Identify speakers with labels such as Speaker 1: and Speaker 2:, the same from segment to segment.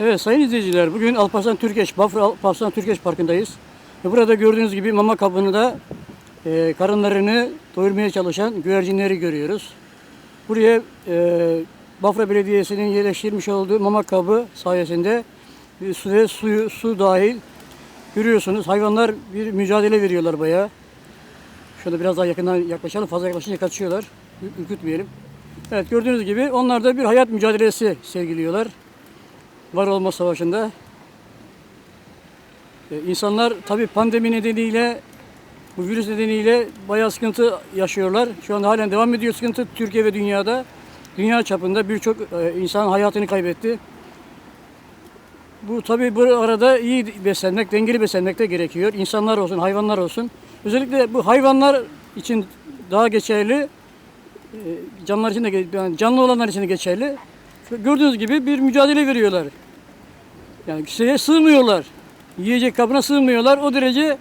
Speaker 1: Evet sayın izleyiciler bugün Alparslan Türkeş, Bafra Alparslan Türkeş Parkı'ndayız. Burada gördüğünüz gibi mama kabını e, karınlarını doyurmaya çalışan güvercinleri görüyoruz. Buraya e, Bafra Belediyesi'nin yerleştirmiş olduğu mama kabı sayesinde e, su ve suyu, su dahil görüyorsunuz. Hayvanlar bir mücadele veriyorlar bayağı. Şöyle biraz daha yakından yaklaşalım. Fazla yaklaşınca kaçıyorlar. Ür- Ürkütmeyelim. Evet gördüğünüz gibi onlar da bir hayat mücadelesi sergiliyorlar. Var olma savaşında. Ee, insanlar tabi pandemi nedeniyle bu virüs nedeniyle bayağı sıkıntı yaşıyorlar. Şu anda halen devam ediyor sıkıntı Türkiye ve dünyada. Dünya çapında birçok e, insan hayatını kaybetti. Bu tabi bu arada iyi beslenmek, dengeli beslenmek de gerekiyor. İnsanlar olsun, hayvanlar olsun. Özellikle bu hayvanlar için daha geçerli, e, için de yani canlı olanlar için de geçerli. Gördüğünüz gibi bir mücadele veriyorlar. Yani şeye sığmıyorlar. Yiyecek kabına sığmıyorlar. O derece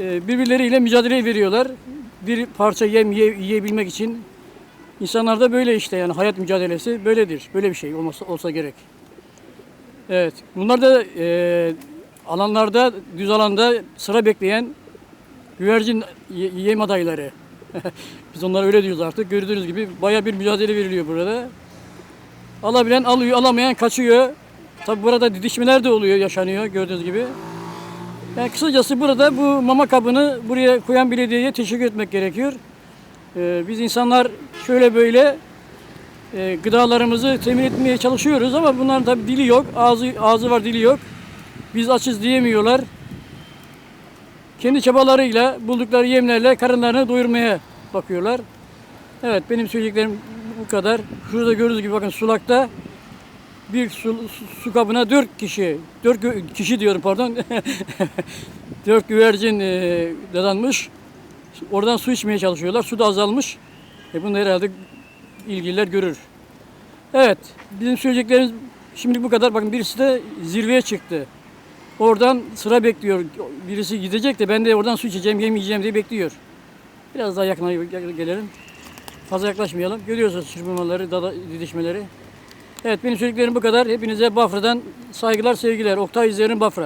Speaker 1: e, birbirleriyle mücadele veriyorlar. Bir parça yem yiye- yiyebilmek için. İnsanlarda böyle işte yani hayat mücadelesi böyledir. Böyle bir şey olması olsa gerek. Evet. Bunlar da e, alanlarda, düz alanda sıra bekleyen güvercin ye- yem adayları. Biz onlara öyle diyoruz artık. Gördüğünüz gibi baya bir mücadele veriliyor burada. Alabilen alıyor, alamayan kaçıyor. Tabi burada didişmeler de oluyor, yaşanıyor gördüğünüz gibi. Yani kısacası burada bu mama kabını buraya koyan belediyeye teşekkür etmek gerekiyor. Ee, biz insanlar şöyle böyle e, gıdalarımızı temin etmeye çalışıyoruz ama bunların tabi dili yok, ağzı ağzı var dili yok. Biz açız diyemiyorlar. Kendi çabalarıyla buldukları yemlerle karınlarını doyurmaya bakıyorlar. Evet benim söyleyeceklerim bu kadar. Şurada gördüğünüz gibi bakın sulakta bir su, su- su kabına dört kişi, dört kişi diyorum pardon, dört güvercin e, dadanmış. Oradan su içmeye çalışıyorlar. Su da azalmış. E bunu herhalde ilgililer görür. Evet, bizim söyleyeceklerimiz şimdi bu kadar. Bakın birisi de zirveye çıktı. Oradan sıra bekliyor. Birisi gidecek de ben de oradan su içeceğim, yem yiyeceğim diye bekliyor. Biraz daha yakına gelelim. Fazla yaklaşmayalım. Görüyorsunuz çırpınmaları, dada, didişmeleri. Evet benim söyleyeceklerim bu kadar. Hepinize Bafra'dan saygılar, sevgiler. Oktay İzler'in Bafra.